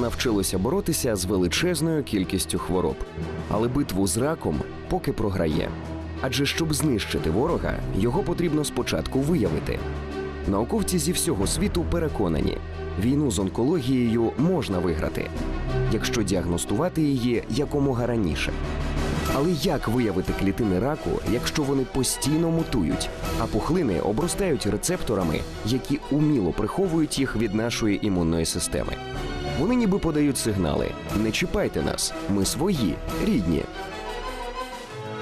навчилося боротися з величезною кількістю хвороб, але битву з раком поки програє. Адже щоб знищити ворога, його потрібно спочатку виявити. Науковці зі всього світу переконані, війну з онкологією можна виграти, якщо діагностувати її якомога раніше. Але як виявити клітини раку, якщо вони постійно мутують, а пухлини обростають рецепторами, які уміло приховують їх від нашої імунної системи? Вони ніби подають сигнали: не чіпайте нас, ми свої, рідні.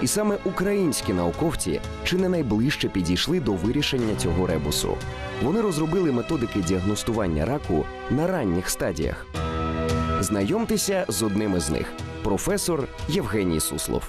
І саме українські науковці чи не найближче підійшли до вирішення цього ребусу. Вони розробили методики діагностування раку на ранніх стадіях. Знайомтеся з одним із них професор Євгеній Суслов.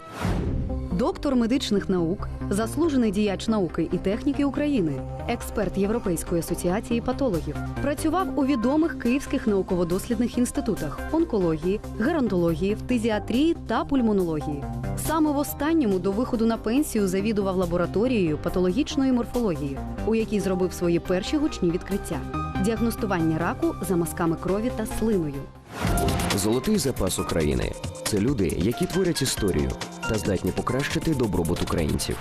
Доктор медичних наук, заслужений діяч науки і техніки України, експерт Європейської асоціації патологів, працював у відомих київських науково-дослідних інститутах онкології, геронтології, фтизіатрії та пульмонології. Саме в останньому до виходу на пенсію завідував лабораторією патологічної морфології, у якій зробив свої перші гучні відкриття діагностування раку за мазками крові та слиною. Золотий запас України це люди, які творять історію та здатні покращити добробут українців.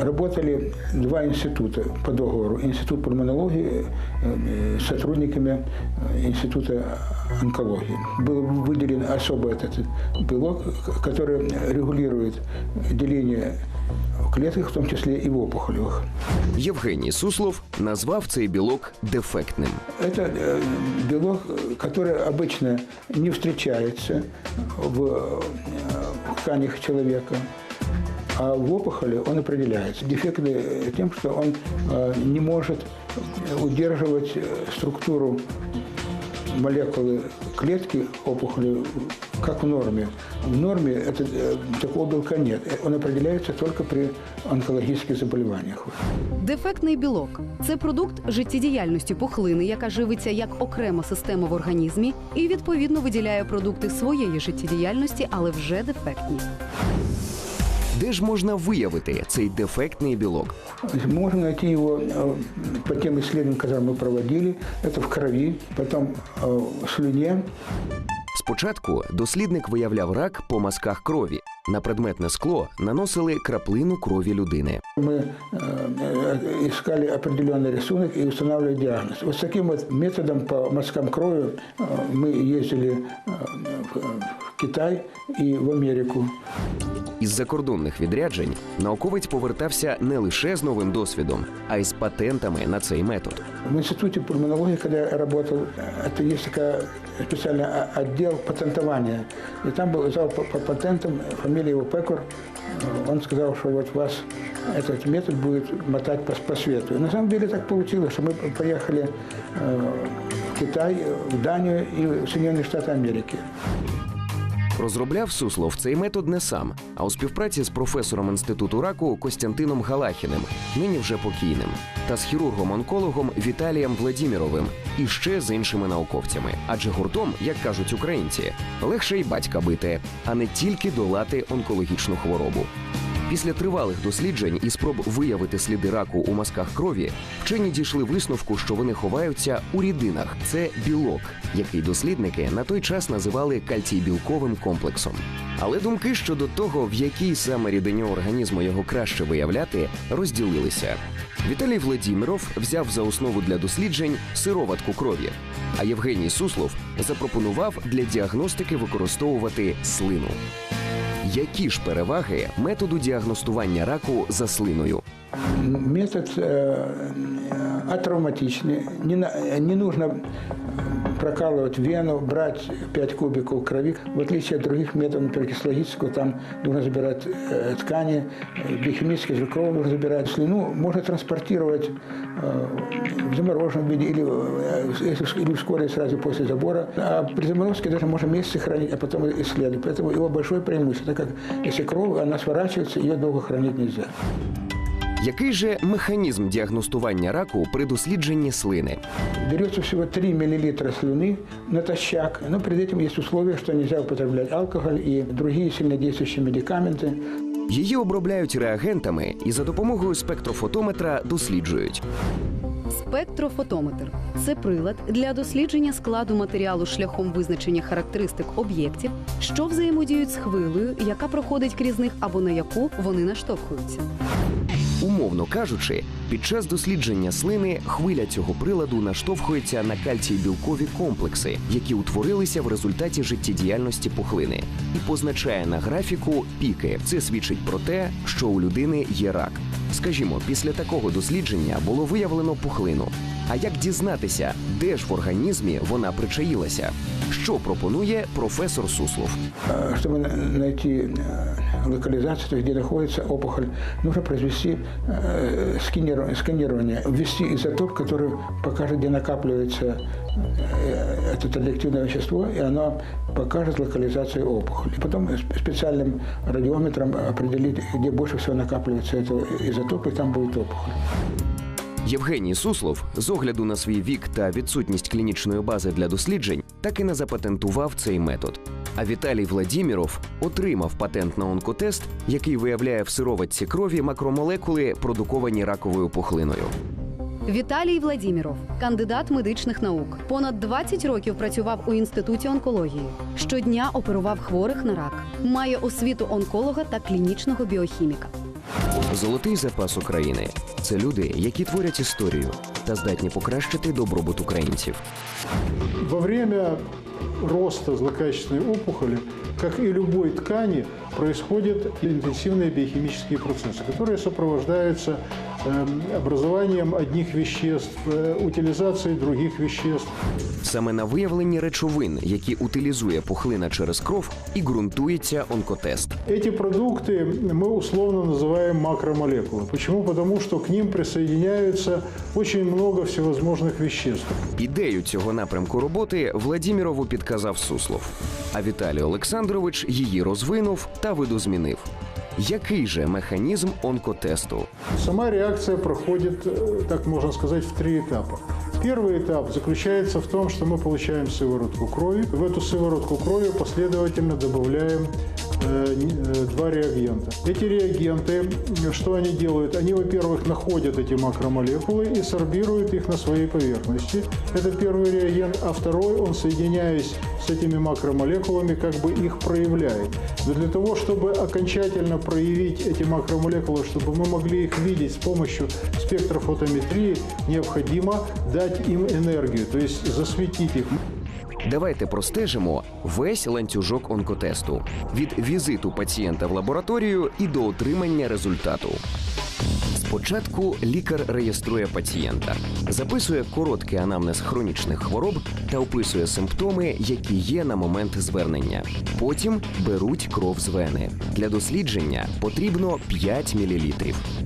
Работали два института по договору. Институт пульмонологии э, с сотрудниками э, Института онкологии. Был выделен особый этот белок, который регулирует деление клеток, в том числе и в опухолевых. Євгеній Суслов назвав цей білок дефектним. Это э, белок, который обычно не встречается в э, тканях человека, а в опухоли он определяется. Дефектный тем, что он э, не может удерживать э, структуру молекулы клетки опухоли как в норме. В норме это, э, такого белка нет. Он определяется только при онкологических заболеваниях. Дефектний білок це продукт життєдіяльності пухлини, яка живиться як окрема система в організмі і відповідно виділяє продукти своєї життєдіяльності, але вже дефектні. Де ж можна виявити цей дефектний білок? Можно найти его э, по тем исследованиям, которые мы проводили. Это в крови, потом э, в слюне, Спочатку дослідник виявляв рак по мазках крові. На предметне скло наносили краплину крові людини. Мы э, искали определенный рисунок и устанавливали диагноз. Вот с таким вот методом по мазкам крови э, мы ездили э, в в Китай и в Америку. Із закордонних відряджень науковець повертався не лише з новим досвідом, а й з патентами на цей метод. В институте пульмонологии, когда я работал, это есть такая специальный о- отдел патентования. И там был зал по, по патентам, фамилия его Пекур. Э, Он сказал, что вот вас этот метод будет мотать по, по свету. И на самом деле так получилось, что мы поехали э, в Китай, в Данию и в Соединенные Штаты Америки. Розробляв Суслов цей метод не сам, а у співпраці з професором інституту раку Костянтином Галахіним, нині вже покійним, та з хірургом-онкологом Віталієм Владіміровим і ще з іншими науковцями. Адже гуртом, як кажуть українці, легше й батька бити, а не тільки долати онкологічну хворобу. Після тривалих досліджень і спроб виявити сліди раку у мазках крові, вчені дійшли висновку, що вони ховаються у рідинах. Це білок, який дослідники на той час називали кальцій-білковим комплексом. Але думки щодо того, в якій саме рідині організму його краще виявляти, розділилися. Віталій Владіміров взяв за основу для досліджень сироватку крові, а Євгеній Суслов запропонував для діагностики використовувати слину. Які ж переваги методу діагностування раку за слиною? Метод атравматичний. атравматичный. Не, на- не нужно прокалывать вену, брать 5 кубиков крови. В отличие от других методов, например, кислогического, там нужно забирать э, ткани, э, биохимический же кровь нужно забирать. Слюну можно транспортировать э, в замороженном виде или, э, если- или вскоре сразу после забора. А при заморозке даже можно месяцы хранить, а потом исследовать. Поэтому его большое преимущество, так как если кровь, она сворачивается, ее долго хранить нельзя. Який же механізм діагностування раку при дослідженні слини? Берется всего 3 мл слюны натощак. Но перед этим есть условие, что нельзя употреблять алкоголь и другие сильнодействующие медикаменты. Її обробляють реагентами і за допомогою спектрофотометра досліджують. Спектрофотометр це прилад для дослідження складу матеріалу шляхом визначення характеристик об'єктів, що взаємодіють з хвилею, яка проходить крізь них або на яку вони наштовхуються. Умовно кажучи, під час дослідження слини хвиля цього приладу наштовхується на кальцій білкові комплекси, які утворилися в результаті життєдіяльності пухлини, і позначає на графіку піки. Це свідчить про те, що у людини є рак. Скажімо, після такого дослідження було виявлено пухлину А як дізнатися, де ж в організмі вона причаїлася? Що пропонує професор Суслов? Э, Чтобы на- найти э, локализацию, то есть где находится опухоль, нужно произвести э, сканиров- сканирование, ввести изотоп, который покажет, где накапливается э, это радиоактивное вещество, и оно покажет локализацию опухоли. И потом сп- специальным радиометром определить, где больше всего накапливается этого изотопа, и там будет опухоль. Євгеній Суслов з огляду на свій вік та відсутність клінічної бази для досліджень так і не запатентував цей метод. А Віталій Владіміров отримав патент на онкотест, який виявляє в сироватці крові макромолекули, продуковані раковою пухлиною. Віталій Владіміров, кандидат медичних наук, понад 20 років працював у інституті онкології. Щодня оперував хворих на рак. Має освіту онколога та клінічного біохіміка. Золотий запас України це люди, які творять історію та здатні покращити добробут українців. Во время роста злокачественной опухоли, как и любой ткани, происходят интенсивные биохимические процессы, которые сопровождаются эм, образованием одних веществ, э, утилизацией других веществ. Саме на виявленні речовин, які утилізує пухлина через кров, і ґрунтується онкотест. Эти продукты мы условно называем макромолекулы. Почему? Потому что к ним присоединяются очень много всевозможных веществ. Ідею цього напрямку роботи Владімірову підказав Суслов. А Віталій Олександрович її розвинув та видозмінив. Який же механізм онкотесту? Сама реакция проходит, э, так можно сказать, в три этапа. Первый этап заключается в том, что мы получаем сыворотку крови. В эту сыворотку крови последовательно добавляем э, н- э, два реагента. Эти реагенты, э, что они делают? Они, во-первых, находят эти макромолекулы и сорбируют их на своей поверхности. Это первый реагент. А второй, он, соединяясь с этими макромолекулами, как бы их проявляет. Но для того, чтобы окончательно проявить эти макромолекулы, чтобы мы могли их видеть с помощью спектрофотометрии, необходимо дать им энергию, то есть засветить их. Давайте простежимо весь ланцюжок онкотесту від візиту пацієнта в лабораторію і до отримання результату. Спочатку лікар реєструє пацієнта, записує короткий анамнез хронічних хвороб та описує симптоми, які є на момент звернення. Потім беруть кров з вени. Для дослідження потрібно 5 мл.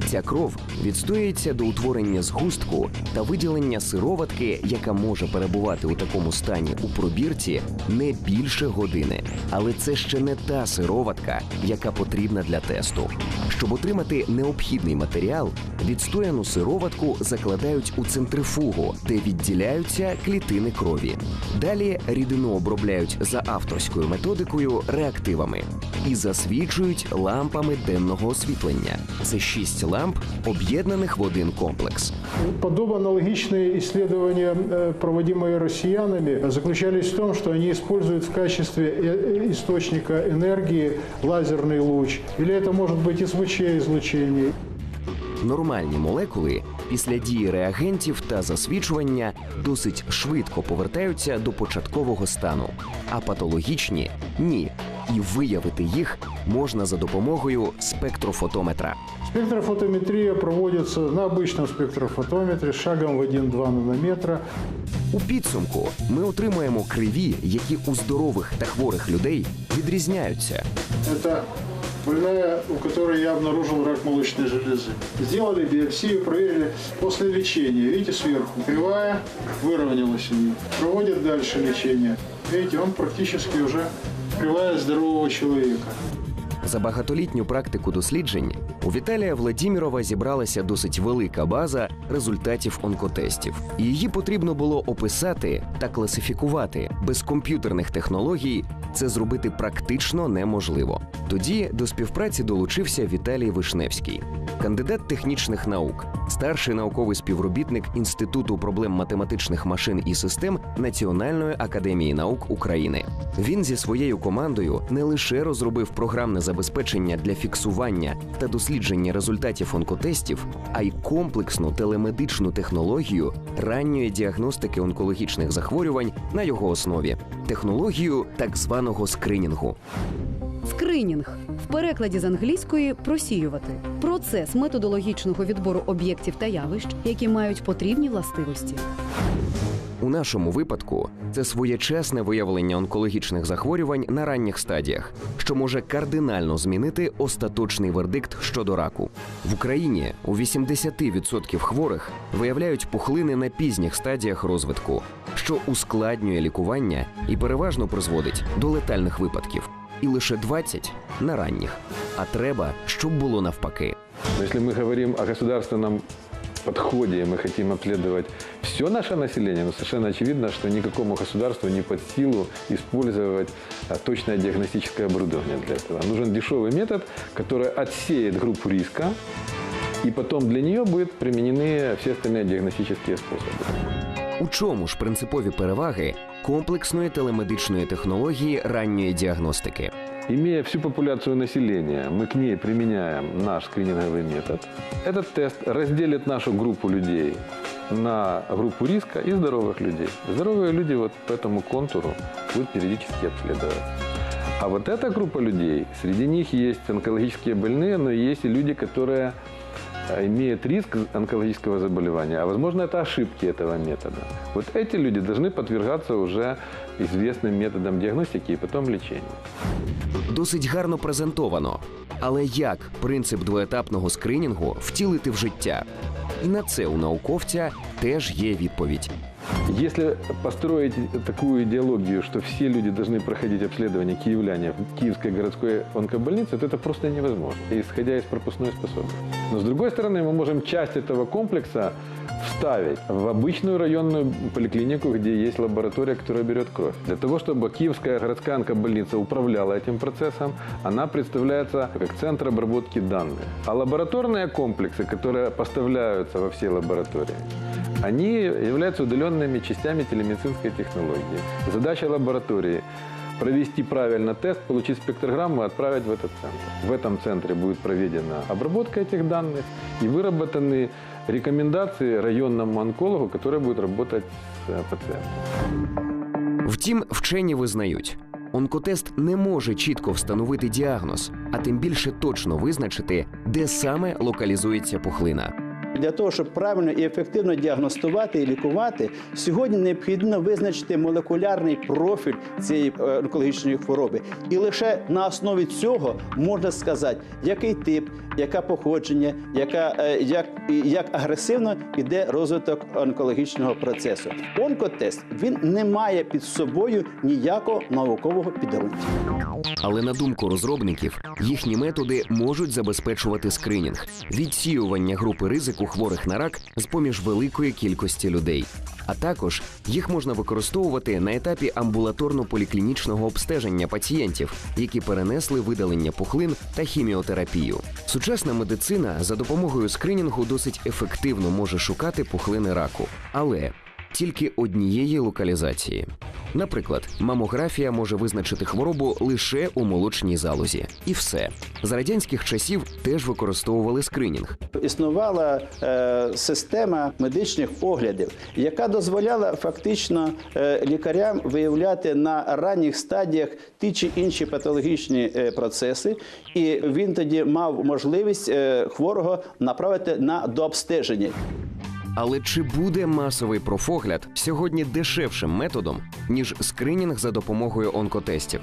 Ця кров відстоюється до утворення згустку та виділення сироватки, яка може перебувати у такому стані у пробірці не більше години. Але це ще не та сироватка, яка потрібна для тесту. Щоб отримати необхідний матеріал, відстояну сироватку закладають у центрифугу, де відділяються клітини крові. Далі рідину обробляють за авторською методикою реактивами і засвічують лампами денного освітлення. Це шість ламп, об'єднаних в один комплекс. Подобно аналогичные исследования, э, проводимые россиянами, заключались в том, что они используют в качестве э, источника энергии лазерный луч, или это может быть СВЧ излучение, Нормальні молекули після дії реагентів та засвічування досить швидко повертаються до початкового стану, а патологічні ні. І виявити їх можна за допомогою спектрофотометра. Спектрофотометрия проводится на обычном спектрофотометре с шагом в 1-2 нанометра. У підсумку ми отримуємо криві, які у здорових та хворих людей відрізняються. Это больная, у которой я обнаружил рак молочной железы. Сделали биопсию, проверили после лечения. Видите, сверху кривая выровнялась у нее. Проводят дальше лечение. Видите, он практически уже кривая здорового человека. За багатолітню практику досліджень у Віталія Владімірова зібралася досить велика база результатів онкотестів. Її потрібно було описати та класифікувати. Без комп'ютерних технологій це зробити практично неможливо. Тоді до співпраці долучився Віталій Вишневський, кандидат технічних наук, старший науковий співробітник Інституту проблем математичних машин і систем Національної академії наук України. Він зі своєю командою не лише розробив програмне забезпечення для фіксування та дослідження результатів онкотестів, а й комплексну телемедичну технологію ранньої діагностики онкологічних захворювань на його основі технологію так званого скринінгу. Скринінг в перекладі з англійської просіювати процес методологічного відбору об'єктів та явищ, які мають потрібні властивості. У нашому випадку це своєчасне виявлення онкологічних захворювань на ранніх стадіях, що може кардинально змінити остаточний вердикт щодо раку. В Україні у 80% хворих виявляють пухлини на пізніх стадіях розвитку, що ускладнює лікування і переважно призводить до летальних випадків. І лише 20 на ранніх. А треба, щоб було навпаки. Но если мы говорим о государственном подходе, и мы хотим обследовать все наше население, но совершенно очевидно, что никакому государству не под силу использовать а, точное диагностическое оборудование для этого. Нужен дешевый метод, который отсеет группу риска, и потом для нее будут применены все остальные диагностические способы. У чому ж принципові переваги комплексної телемедичної технології ранньої діагностики? Имея всю популяцию населения, мы к ней применяем наш скрининговый метод. Этот тест разделит нашу группу людей на группу риска и здоровых людей. Здоровые люди вот по этому контуру будут периодически обследоваться. А вот эта группа людей, среди них есть онкологические больные, но есть и люди, которые э, имеют риск онкологического заболевания, а возможно это ошибки этого метода. Вот эти люди должны подвергаться уже известным методам діагностики і потом лічення. Досить гарно презентовано. Але як принцип двоетапного скринінгу втілити в життя? І на це у науковця теж є відповідь. Если построить такую идеологию, что все люди должны проходить обследование киевляне в Киевской городской онкобольнице, то это просто невозможно, исходя из пропускной способности. Но с другой стороны, мы можем часть этого комплекса вставить в обычную районную поликлинику, где есть лаборатория, которая берет кровь. Для того, чтобы Киевская городская онкобольница управляла этим процессом, она представляется как центр обработки данных. А лабораторные комплексы, которые поставляются во все лаборатории, они являются удаленными частями телемедицинской технологии. Задача лаборатории провести правильно тест, получить спектрограмму и отправить в этот центр. В этом центре будет проведена обработка этих данных и выработаны рекомендации районному онкологу, который будет работать с э, пациентом. Втім, вчені визнають, онкотест не може чітко встановити діагноз, а тим більше точно визначити, де саме локалізується пухлина. Для того, щоб правильно і ефективно діагностувати і лікувати, сьогодні необхідно визначити молекулярний профіль цієї е, онкологічної хвороби. І лише на основі цього можна сказати, який тип, яке походження, яка, е, як, як агресивно йде розвиток онкологічного процесу. Онкотест він не має під собою ніякого наукового підґрунтя. Але на думку розробників, їхні методи можуть забезпечувати скринінг, відсіювання групи ризику хворих на рак з поміж великої кількості людей. А також їх можна використовувати на етапі амбулаторно-поліклінічного обстеження пацієнтів, які перенесли видалення пухлин та хіміотерапію. Сучасна медицина за допомогою скринінгу досить ефективно може шукати пухлини раку, але тільки однієї локалізації. Наприклад, мамографія може визначити хворобу лише у молочній залозі, і все. За радянських часів теж використовували скринінг. Існувала е, система медичних оглядів, яка дозволяла фактично е, лікарям виявляти на ранніх стадіях ті чи інші патологічні е, процеси, і він тоді мав можливість е, хворого направити на дообстеження. Але чи буде масовий профогляд сьогодні дешевшим методом, ніж скринінг за допомогою онкотестів?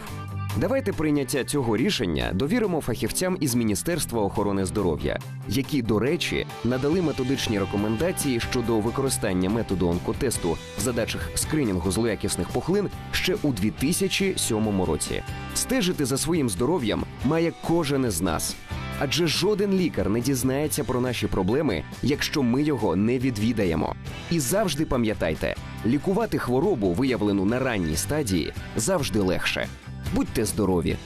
Давайте прийняття цього рішення довіримо фахівцям із Міністерства охорони здоров'я, які, до речі, надали методичні рекомендації щодо використання методу онкотесту в задачах скринінгу злоякісних пухлин ще у 2007 році. Стежити за своїм здоров'ям має кожен із нас. Адже жоден лікар не дізнається про наші проблеми, якщо ми його не відвідаємо. І завжди пам'ятайте, лікувати хворобу, виявлену на ранній стадії, завжди легше. Будьте здорові!